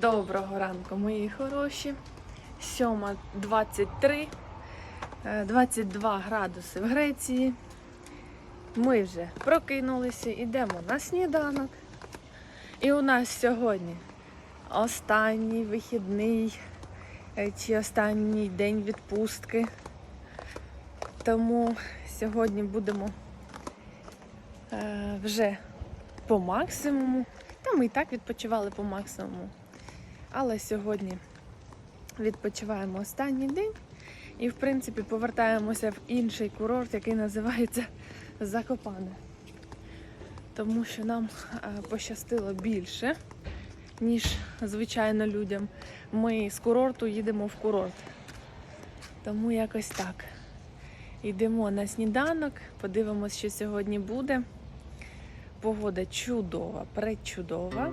Доброго ранку, мої хороші. 7.23, е, 22 градуси в Греції. Ми вже прокинулися, йдемо на сніданок. І у нас сьогодні останній вихідний е, чи останній день відпустки. Тому сьогодні будемо е, вже по максимуму. Та ми і так відпочивали по максимуму. Але сьогодні відпочиваємо останній день і, в принципі, повертаємося в інший курорт, який називається Закопане. Тому що нам е, пощастило більше, ніж звичайно людям. Ми з курорту їдемо в курорт. Тому якось так. Йдемо на сніданок, подивимось, що сьогодні буде. Погода чудова, пречудова.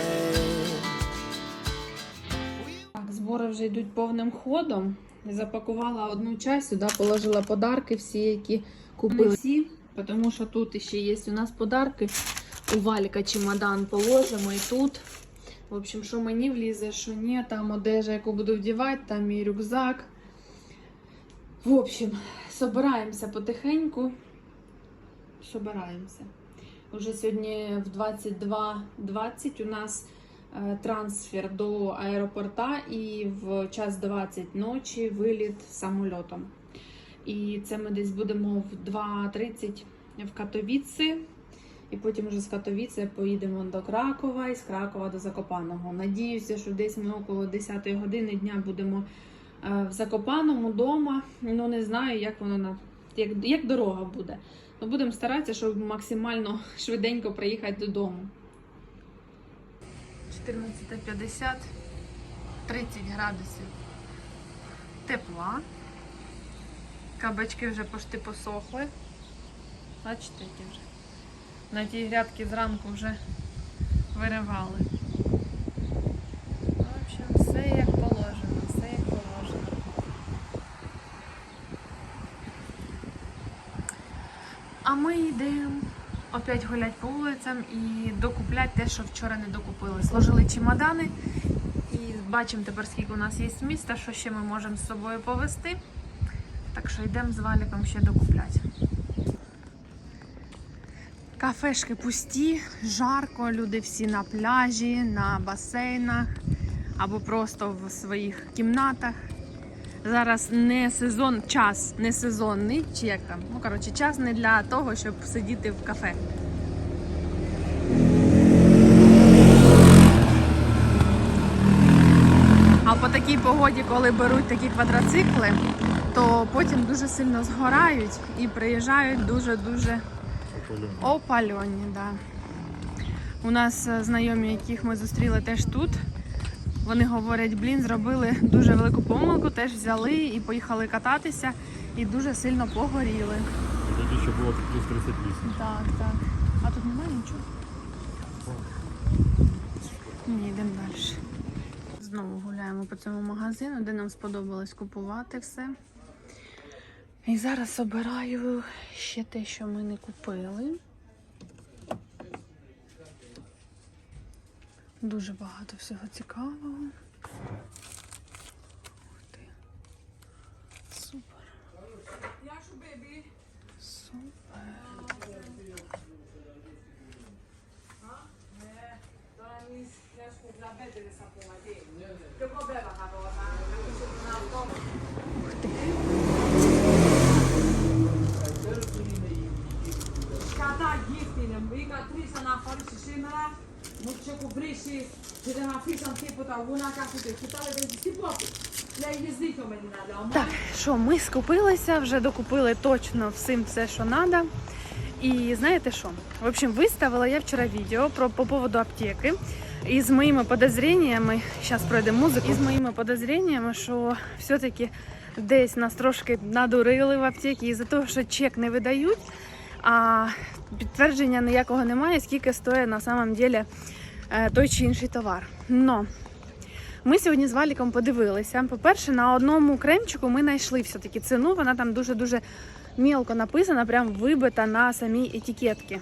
Збори вже йдуть повним ходом. Запакувала одну часть, сюди положила подарки всі, які купили всі, тому що тут ще є у нас подарки. У Валька чемодан положимо і тут. В общем, що мені влізе, що ні, там одежа, яку буду вдівати, там мій рюкзак. В общем, собираємося потихеньку. Собираємося. Уже сьогодні в 22.20 у нас трансфер до аеропорта і в час 20 ночі виліт самольотом. І це ми десь будемо в 2.30 в Катовіці. І потім вже з Катовіці поїдемо до Кракова і з Кракова до Закопаного. Надіюся, що десь ми около 10 години дня будемо е, в Закопаному вдома. Ну не знаю, як воно на як, як дорога буде. Ну, будемо старатися, щоб максимально швиденько приїхати додому. 14.50, 30 градусів тепла. Кабачки вже почти посохли. Бачите, які вже. На тій грядки зранку вже виривали. В общем, все як положено, все як положено. А ми йдемо опять гулять по вулицям і докуплять те, що вчора не докупили. Сложили чемодани і бачимо тепер, скільки у нас є міста, що ще ми можемо з собою повезти. Так що йдемо з валіком ще докупляти. Кафешки пусті, жарко, люди всі на пляжі, на басейнах або просто в своїх кімнатах. Зараз не сезон, час не сезонний, чи як там. Ну, коротше, час не для того, щоб сидіти в кафе. А по такій погоді, коли беруть такі квадроцикли, то потім дуже сильно згорають і приїжджають дуже-дуже опальоні. Да. У нас е, знайомі, яких ми зустріли теж тут. Вони говорять, блін, зробили дуже велику помилку, теж взяли і поїхали кататися, і дуже сильно погоріли. Тоді ще було плюс 38. Так, так. А тут немає нічого? Ні, йдемо далі. Знову гуляємо по цьому магазину, де нам сподобалось купувати все. І зараз обираю ще те, що ми не купили. Дуже багато всього цікавого. Ух ти. Супер. Супер. Ух ти. Κατά γύφτηνε μου, είχα τρεις αναχωρήσεις σήμερα, Mouche kou breche, jede man fritan te pota, вона кафе, китали без стіпоти. Так, що ми скупилися, вже докупили точно всім все, що треба. І знаєте що? В общем, виставила я вчора відео про по поводу аптеки. І з моїми подозріннями, зараз пройде музику, і з моїми подозріннями, що все-таки десь нас трошки надурили в аптеці, і за того, що чек не видають а підтвердження ніякого немає, скільки стоїть на самом деле е, той чи інший товар. Но ми сьогодні з Валіком подивилися. По-перше, на одному кремчику ми знайшли все-таки ціну. Вона там дуже-дуже мілко написана, прям вибита на самій етикетці.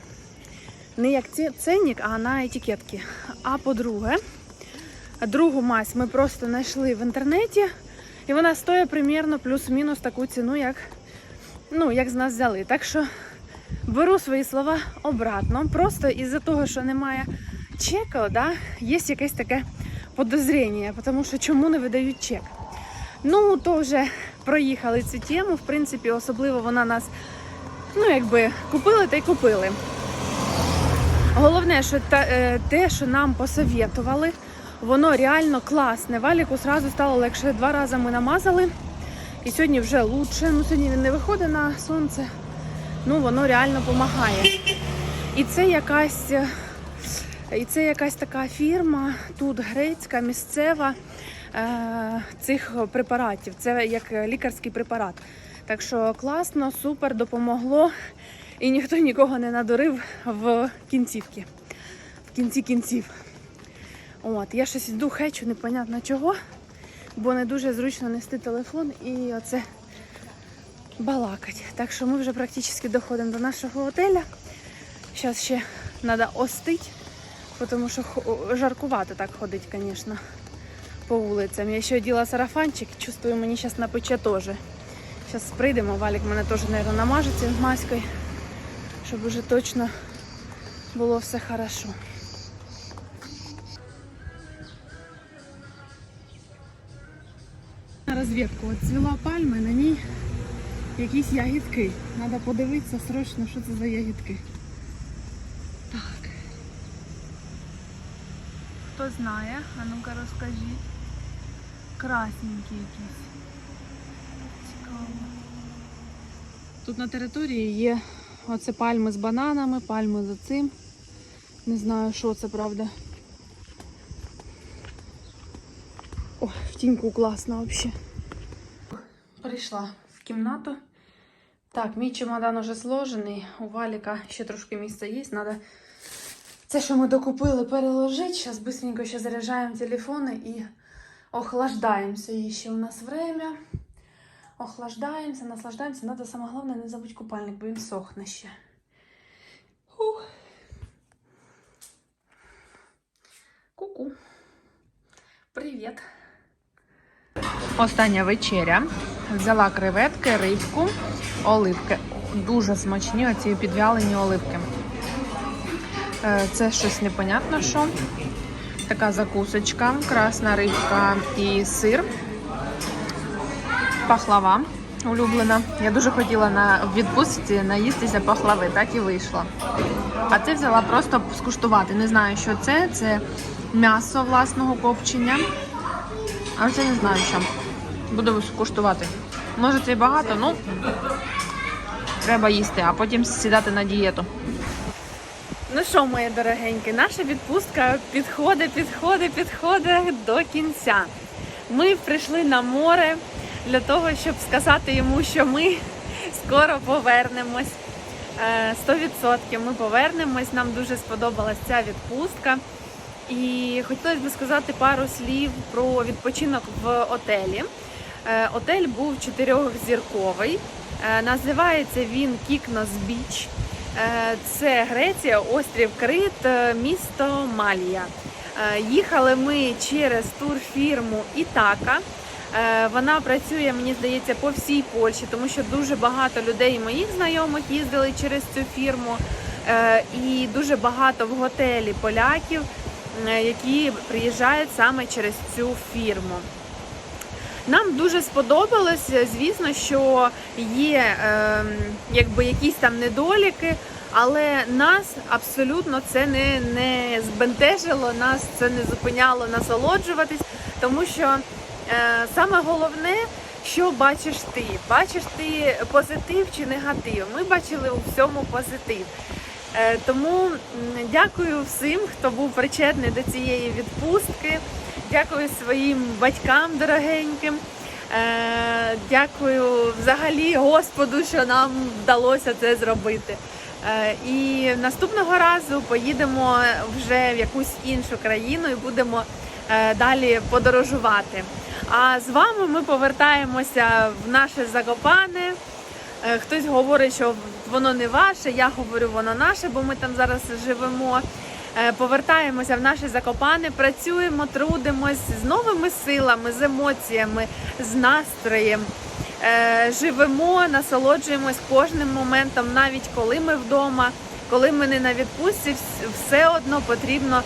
Не як ценник, а на етикетці. А по-друге, другу мазь ми просто знайшли в інтернеті, і вона стоїть примірно плюс-мінус таку ціну, як, ну, як з нас взяли. Так що беру свої слова обратно. Просто із-за того, що немає чека, да, є якесь таке подозріння, тому що чому не видають чек. Ну, то вже проїхали цю тему. В принципі, особливо вона нас, ну, якби купили та й купили. Головне, що е, те, що нам посовєтували, воно реально класне. Валіку зразу стало легше. Два рази ми намазали, і сьогодні вже лучше. Ну, сьогодні він не виходить на сонце. Ну, воно реально допомагає. І це якась. е, І це якась така фірма, тут грецька, місцева е, цих препаратів. Це як лікарський препарат. Так що класно, супер, допомогло. І ніхто нікого не надурив в кінцівки. В кінці кінців. От, я щось йду хечу, непонятно чого, бо не дуже зручно нести телефон і оце балакать. Так що ми вже практично доходимо до нашого готеля. Зараз ще треба остити, тому що жаркувато так ходить, звісно, по вулицям. Я ще оділа сарафанчик, чувствую, мені зараз напече теж. Зараз прийдемо, Валік мене теж, мабуть, намажеться маською, щоб уже точно було все хорошо. Розвідку от цвіла пальми, на ній якісь ягідки. Треба подивитися срочно, що це за ягідки. Так. Хто знає, а ну-ка розкажіть. Красненькі якісь. Цікаво. Тут на території є оце пальми з бананами, пальми за цим. Не знаю, що це, правда. О, в тіньку класно взагалі. Прийшла в кімнату. Так, мій чемодан уже сложений. У Валіка ще трошки місця є. Надо це, що ми докупили, переложити. Зараз быстренько ще заряджаємо телефони і охлаждаємося. Є ще у нас время. Охлаждаємося, наслаждаємося. Надо саме головне не забудь купальник, бо він сохне ще. Ку-ку. Привіт. Остання вечеря. Взяла креветки, рибку, оливки. Дуже смачні оці підвялені оливки. Е, Це щось непонятно що. Така закусочка, красна рибка і сир. Пахлава улюблена. Я дуже хотіла на відпустці наїстися пахлави, так і вийшло. А це взяла просто скуштувати. Не знаю, що це. Це м'ясо власного копчення. А це не знаю що. Буду скуштувати. Може це і багато, ну треба їсти, а потім сідати на дієту. Ну що, мої дорогенькі, наша відпустка підходить, підходить, підходить до кінця. Ми прийшли на море для того, щоб сказати йому, що ми скоро повернемось. Е, 100% ми повернемось. Нам дуже сподобалась ця відпустка. І хотілося б сказати пару слів про відпочинок в отелі. Е, Отель був чотирьохзірковий. Е, Називається він Кікнос Біч. Е, Це Греція, острів Крит, місто Малія. Їхали ми через турфірму Ітака. Вона працює, мені здається, по всій Польщі, тому що дуже багато людей моїх знайомих їздили через цю фірму. І дуже багато в готелі поляків, які приїжджають саме через цю фірму. Нам дуже сподобалось. Звісно, що є е, якби якісь там недоліки, але нас абсолютно це не, не збентежило, нас це не зупиняло насолоджуватись, тому що е, саме головне, що бачиш ти. Бачиш ти позитив чи негатив. Ми бачили у всьому позитив. Е, Тому дякую всім, хто був причетний до цієї відпустки. Дякую своїм батькам дорогеньким. Е, Дякую взагалі Господу, що нам вдалося це зробити. Е, І наступного разу поїдемо вже в якусь іншу країну і будемо далі подорожувати. А з вами ми повертаємося в наше Закопане. Е, Хтось говорить, що воно не ваше, я говорю, воно наше, бо ми там зараз живемо. Е, Повертаємося в наше Закопане, працюємо, трудимось з новими силами, з емоціями, з настроєм. Е, Живемо, насолоджуємось кожним моментом, навіть коли ми вдома, коли ми не на відпустці, все одно потрібно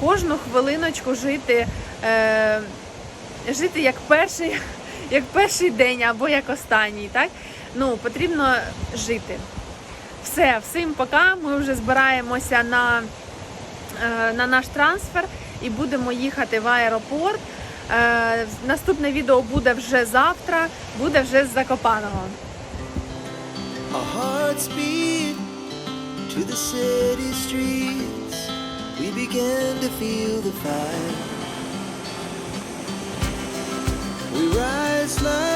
кожну хвилиночку жити, жити як перший, як перший день або як останній. Так? Ну, потрібно жити. Все, всім пока. Ми вже збираємося на, е, на наш трансфер і будемо їхати в аеропорт. Е, Наступне відео буде вже завтра, буде вже з Закопаного. We began to. We rise like